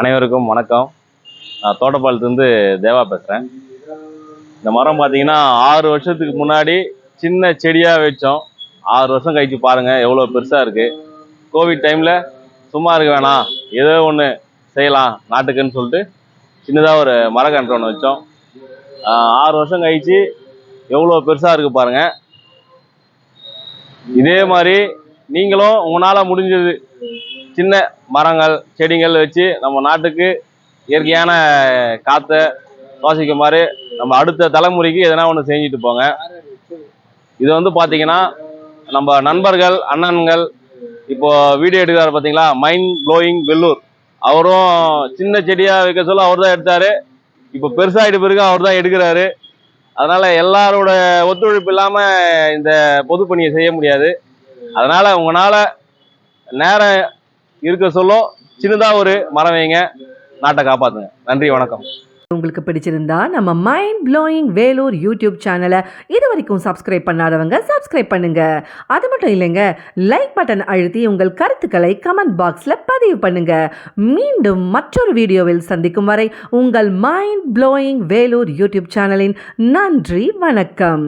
அனைவருக்கும் வணக்கம். நான் தோட்டப்பாலத்துலேருந்து தேவா பேசுகிறேன் இந்த மரம் பார்த்தீங்கன்னா ஆறு வருஷத்துக்கு முன்னாடி சின்ன செடியாக வச்சோம். ஆறு வருஷம் கழிச்சு பாருங்கள் எவ்வளோ பெருசாக இருக்குது கோவிட் டைமில் சும்மா இருக்க வேணாம். ஏதோ ஒன்று செய்யலாம் நாட்டுக்குன்னு சொல்லிட்டு சின்னதாக ஒரு மரக்கன்று ஒன்று வச்சோம். ஆறு வருஷம் கழிச்சு எவ்வளோ பெருசாக இருக்குது பாருங்கள் இதே மாதிரி நீங்களும் உங்களால் முடிஞ்சது சின்ன மரங்கள் செடிகள் வச்சு நம்ம நாட்டுக்கு இயற்கையான காற்றை சுவாசிக்குமாறு நம்ம அடுத்த தலைமுறைக்கு எதனா ஒன்று செஞ்சுட்டு போங்க. இது வந்து பார்த்தீங்கன்னா நம்ம நண்பர்கள் அண்ணன்கள் இப்போ வீடியோ எடுக்கிறார் பார்த்தீங்களா மைண்ட் ப்ளோயிங் வெள்ளூர் அவரும் சின்ன செடியாக வைக்க சொல்ல அவர் தான் எடுத்தார். இப்போ பெருசாகிட்டு பிறகு அவர் தான் எடுக்கிறாரு. அதனால் எல்லாரோட ஒத்துழைப்பு இல்லாமல் இந்த பொதுப்பணியை செய்ய முடியாது. அதனால் உங்களால் நேரம் இருக்க சொல்ல சின்னதாக ஒரு மரம் வைங்க நாட்டை காப்பாற்றுங்க நன்றி வணக்கம். உங்களுக்கு பிடிச்சிருந்தா நம்ம மைண்ட் ப்ளோயிங் வேலூர் யூடியூப் சேனலை இது வரைக்கும் சப்ஸ்கிரைப் பண்ணாதவங்க சப்ஸ்கிரைப் பண்ணுங்க. அது மட்டும் இல்லைங்க லைக் பட்டன் அழுத்தி உங்கள் கருத்துக்களை கமெண்ட் பாக்ஸில் பதிவு பண்ணுங்க. மீண்டும் மற்றொரு வீடியோவில் சந்திக்கும் வரை உங்கள் மைண்ட் ப்ளோயிங் வேலூர் யூடியூப் சேனலின் நன்றி வணக்கம்.